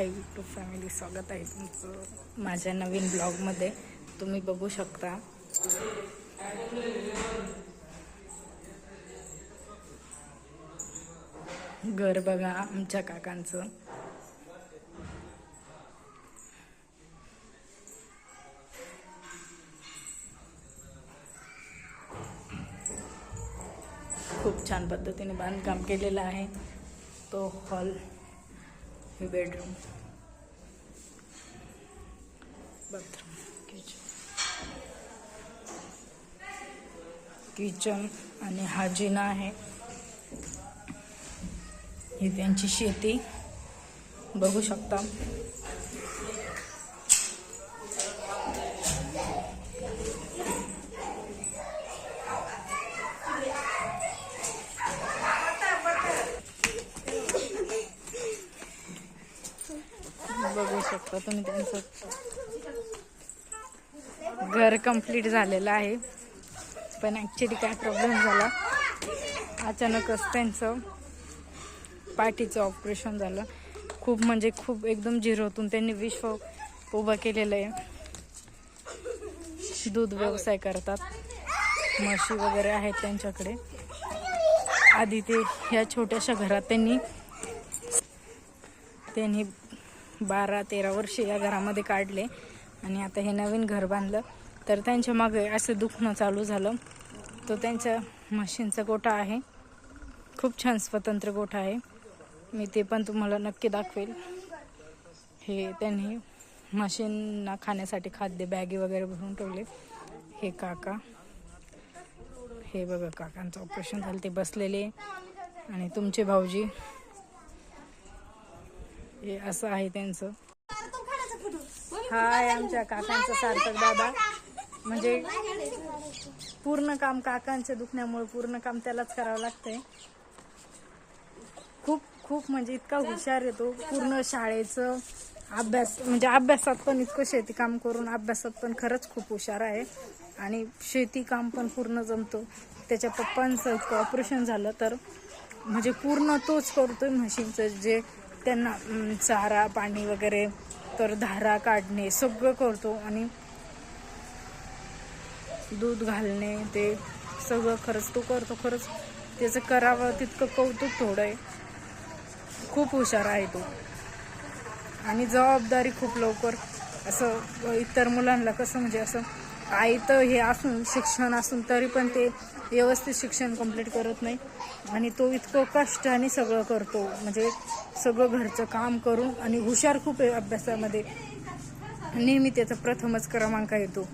Hi YouTube family स्वागत आहे तुमचं माझ्या नवीन ब्लॉगमध्ये तुम्ही बघू शकता. घर बघा आमच्या काकांचं. खूप छान पद्धतीने बांधकाम केलेलं आहे. तो हॉल हे बेडरूम बाथरूम किचन किचन आणि हा जिना आहे. ही त्यांची शेती. बघू शकता. बघू शकता तुम्ही त्यांचं. घर कंप्लीट झालेलं आहे. पण ॲक्च्युली काय प्रॉब्लेम झाला? अचानकच त्यांचं पाठीचं ऑपरेशन झालं. खूप म्हणजे खूप एकदम झिरोतून त्यांनी विश्व उभं केलेलं आहे. दूध व्यवसाय करतात. म्हशी वगैरे आहेत त्यांच्याकडे. आधी ते ह्या छोट्याशा घरात त्यांनी त्यांनी बारा तेरा वर्ष या घरामध्ये काढले. आणि आता हे नवीन घर बांधलं. तर त्यांच्या मागे असं दुखणं चालू झालं. तो त्यांच्या म्हशींचा गोठा आहे. खूप छान स्वतंत्र गोठा आहे. मी ते पण तुम्हाला नक्की दाखवेल. हे त्यांनी म्हशींना खाण्यासाठी खाद्य बॅगी वगैरे भरून ठेवले. हे काका. हे बघा काकांचं ऑपरेशन झालं. ते बसलेले. आणि तुमचे भाऊजी. हे असं आहे त्यांचं. हाय आमच्या काकांचं सार्थक दादा. म्हणजे पूर्ण काम काकांच्या दुखण्यामुळे पूर्ण काम त्यालाच करावं लागतंय. खूप खूप म्हणजे इतका हुशार येतो पूर्ण शाळेचं अभ्यास म्हणजे अभ्यासात पण इतकं शेती काम करून अभ्यासात पण खरंच खूप हुशार आहे. आणि शेती काम पण पूर्ण जमतो. त्याच्या पप्पांचं ऑपरेशन झालं तर म्हणजे पूर्ण तोच करतोय म्हशींचं जे त्यांना चारा पाणी वगैरे तर धारा काढणे सगळं करतो आणि दूध घालणे ते सगळं खरंच तो करतो. खरंच त्याचं करावं तितकं कौतुक थोडं आहे. खूप हुशार आहे तो. आणि जबाबदारी खूप लवकर असं इतर मुलांना कसं म्हणजे असं आई तर हे असून शिक्षण असून तरी पण ते व्यवस्थित शिक्षण कंप्लीट करत नाही. आणि तो इतकं कष्टाने सगळं करतो. म्हणजे सगळं घरचं काम करून आणि हुशार खूप आहे अभ्यासामध्ये. नेहमी त्याचा प्रथमच क्रमांक येतो.